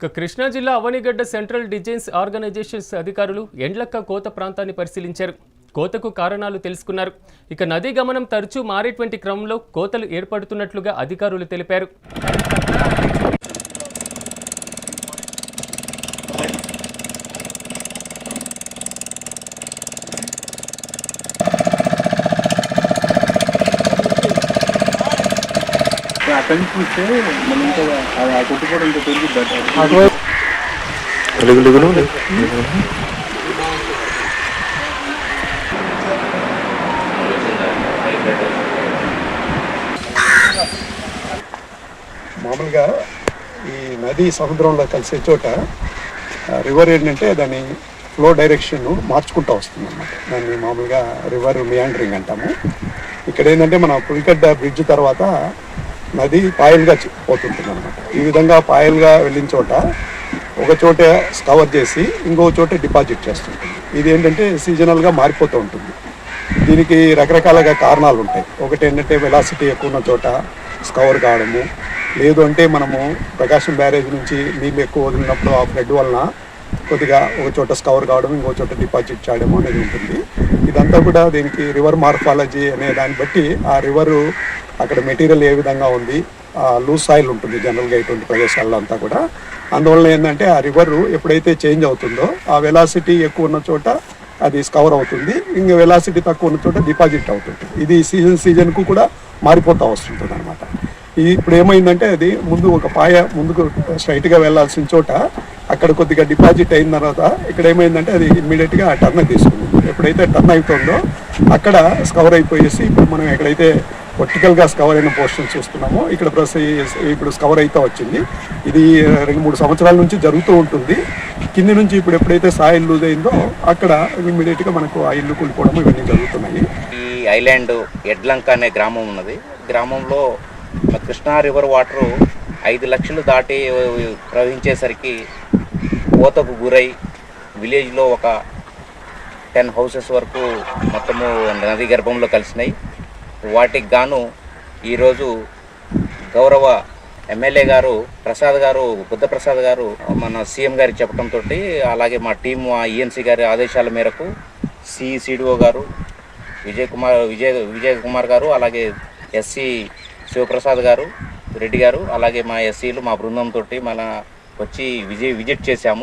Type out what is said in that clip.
ఇక కృష్ణా జిల్లా Avanigadda central designs organisations అధికారులు ఎండ్లక్క కోత ప్రాంతాన్ని పరిశీలించారు. కోతకు కారణాలు తెలుసుకున్నారు. ఇక నదీ గమనం తరచూ మారేటువంటి క్రమంలో కోతలు ఏర్పడుతున్నట్లుగా అధికారులు తెలిపారు అక్కడి నుంచి చూస్తే మనం ఇంకా అది ఆ కొట్టుకోవడం ఇంకా పెరుగుద్ది మామూలుగా ఈ నది సముద్రంలో కలిసే చోట రివర్ ఏంటంటే దాని ఫ్లో డైరెక్షన్ మార్చుకుంటూ వస్తుంది అనమాట దాన్ని మామూలుగా రివర్ మియాండరింగ్ అంటాము. ఇక్కడ ఏంటంటే మన పులికడ్డ బ్రిడ్జ్ తర్వాత నది పాయలుగా చి- పోతుంటుంది అనమాట ఈ విధంగా పాయలుగా వెళ్ళిన చోట ఒక చోట స్కవర్ చేసి ఇంకో చోట డిపాజిట్ చేస్తుంటుంది. ఇది ఏంటంటే సీజనల్గా మారిపోతూ ఉంటుంది. దీనికి రకరకాలుగా కారణాలు ఉంటాయి. ఒకటి ఏంటంటే వెలాసిటీ ఎక్కువ ఉన్న చోట స్కవర్ కావడము. లేదు అంటే మనము ప్రకాశం బ్యారేజ్ నుంచి నీళ్ళు ఎక్కువ వదిలినప్పుడు ఆ ఫ్లడ్ వలన కొద్దిగా ఒక చోట స్కవర్ కావడం ఇంకో చోట డిపాజిట్ చేయడం అనేది ఉంటుంది. ఇదంతా కూడా దీనికి రివర్ మార్ఫాలజీ అనే దాన్ని బట్టి ఆ రివరు అక్కడ మెటీరియల్ ఏ విధంగా ఉంది? లూజ్ సాయిల్ ఉంటుంది జనరల్గా ఇటువంటి ప్రదేశాల్లో అంతా కూడా. అందువల్ల ఏంటంటే ఆ రివర్ ఎప్పుడైతే చేంజ్ అవుతుందో ఆ వెలాసిటీ ఎక్కువ ఉన్న చోట అది స్కవర్ అవుతుంది. ఇంకా వెలాసిటీ తక్కువ ఉన్న చోట డిపాజిట్ అవుతుంది. ఇది సీజన్ సీజన్కు కూడా మారిపోతూ వస్తుంటుంది అనమాట ఇప్పుడు ఏమైందంటే అది ముందు ఒక పాయ ముందుకు స్ట్రైట్గా వెళ్ళాల్సిన చోట అక్కడ కొద్దిగా డిపాజిట్ అయిన తర్వాత ఇక్కడ ఏమైందంటే అది ఇమ్మీడియట్గా టర్న్ తీసుకుంది. ఎప్పుడైతే టర్న్ అవుతుందో అక్కడ స్కవర్ అయిపోయేసి ఇప్పుడు మనం ఎక్కడైతే వర్టికల్గా స్కవర్ అయిన పోర్షన్ చూస్తున్నామో. ఇక్కడ ప్రెస్ ఇప్పుడు స్కవర్ అయితే వచ్చింది. ఇది రెండు మూడు సంవత్సరాల నుంచి జరుగుతూ ఉంటుంది. కింది నుంచి ఇప్పుడు ఎప్పుడైతే సాయిల్ లూజ్ అయిందో అక్కడ ఇమ్మీడియట్గా మనకు ఆ ఇల్లు కూలిపోవడం ఇవన్నీ జరుగుతున్నాయి. ఈ ఐలాండ్ ఎడ్లంక అనే గ్రామం ఉన్నది. గ్రామంలో కృష్ణా రివర్ వాటరు ఐదు లక్షలు దాటి ప్రవహించేసరికి కోతకు గురై విలేజ్లో ఒక టెన్ హౌసెస్ వరకు మొత్తము నది గర్భంలో కలిసినాయి. వాటికి గాను ఈరోజు గౌరవ ఎమ్మెల్యే గారు ప్రసాద్ గారు బుద్ధప్రసాద్ గారు మన సీఎం గారికి చెప్పడంతో అలాగే మా టీం ఈఎన్సీ గారి ఆదేశాల మేరకు సిఈసిడిఓ గారు విజయ్ కుమార్ విజయ్ విజయ్ కుమార్ గారు అలాగే ఎస్సీ శివప్రసాద్ గారు రెడ్డి గారు అలాగే మా ఎస్సీలు మా బృందంతో మన వచ్చి విజయ్ విజిట్ చేశాము.